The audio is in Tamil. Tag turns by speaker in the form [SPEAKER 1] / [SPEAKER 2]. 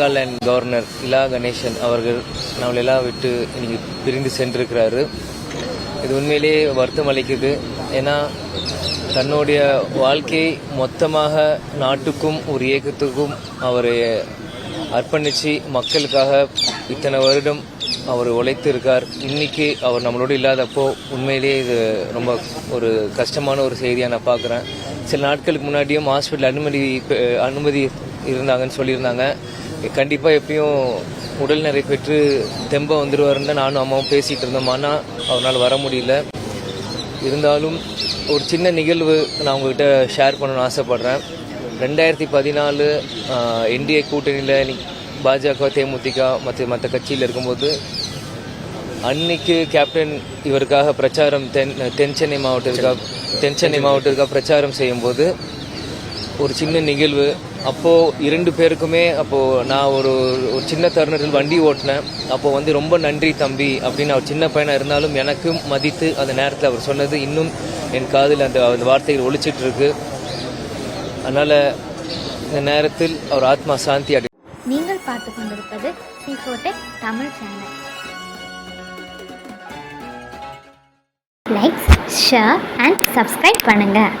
[SPEAKER 1] நாகாலாந்து கவர்னர் இலா கணேசன் அவர்கள் நம்மளெல்லாம் விட்டு இன்னைக்கு பிரிந்து சென்றிருக்கிறாரு. இது உண்மையிலேயே வருத்தம் அளிக்குது. ஏன்னா தன்னுடைய வாழ்க்கையை மொத்தமாக நாட்டுக்கும் ஒரு இயக்கத்துக்கும் அவர் அர்ப்பணித்து மக்களுக்காக இத்தனை வருடம் அவர் உழைத்து இருக்கார் இன்னைக்கு அவர் நம்மளோட இல்லாதப்போ உண்மையிலேயே இது ரொம்ப ஒரு கஷ்டமான ஒரு செய்தியாக நான் பார்க்குறேன் சில நாட்களுக்கு முன்னாடியும் ஹாஸ்பிட்டல் அனுமதி அனுமதி இருந்தாங்கன்னு சொல்லியிருந்தாங்க. கண்டிப்பாக எப்பயும் உடல் நிறை பெற்று தெம்ப வந்துடுவாருன்னு நானும் அம்மாவும் பேசிகிட்டு இருந்தோம். ஆனால் அவரால் வர முடியல. இருந்தாலும் ஒரு சின்ன நிகழ்வு நான் உங்ககிட்ட ஷேர் பண்ணணும்னு ஆசைப்பட்றேன். ரெண்டாயிரத்தி பதினாலு என்டிஏ கூட்டணியில் பாஜக தேமுதிக மற்ற மற்ற கட்சியில் இருக்கும்போது அன்னைக்கு கேப்டன் இவருக்காக பிரச்சாரம் தென் தென் சென்னை மாவட்டத்திற்காக தென் சென்னை மாவட்டத்திற்காக பிரச்சாரம் செய்யும்போது ஒரு சின்ன நிகழ்வு. அப்போது இரண்டு பேருக்குமே அப்போது நான் ஒரு ஒரு சின்ன தருணத்தில் வண்டி ஓட்டினேன். அப்போது வந்து ரொம்ப நன்றி தம்பி அப்படின்னு அவர் சின்ன பையனாக இருந்தாலும் எனக்கும் மதித்து அந்த நேரத்தில் அவர் சொன்னது இன்னும் என் காதில் அந்த அந்த வார்த்தைகள் ஒழிச்சிட்டு இருக்கு அதனால் இந்த நேரத்தில் அவர் ஆத்மா சாந்தி அடி
[SPEAKER 2] நீங்கள் பார்த்து கொண்டிருப்பது Tamil channel. Like share and subscribe பண்ணுங்கள்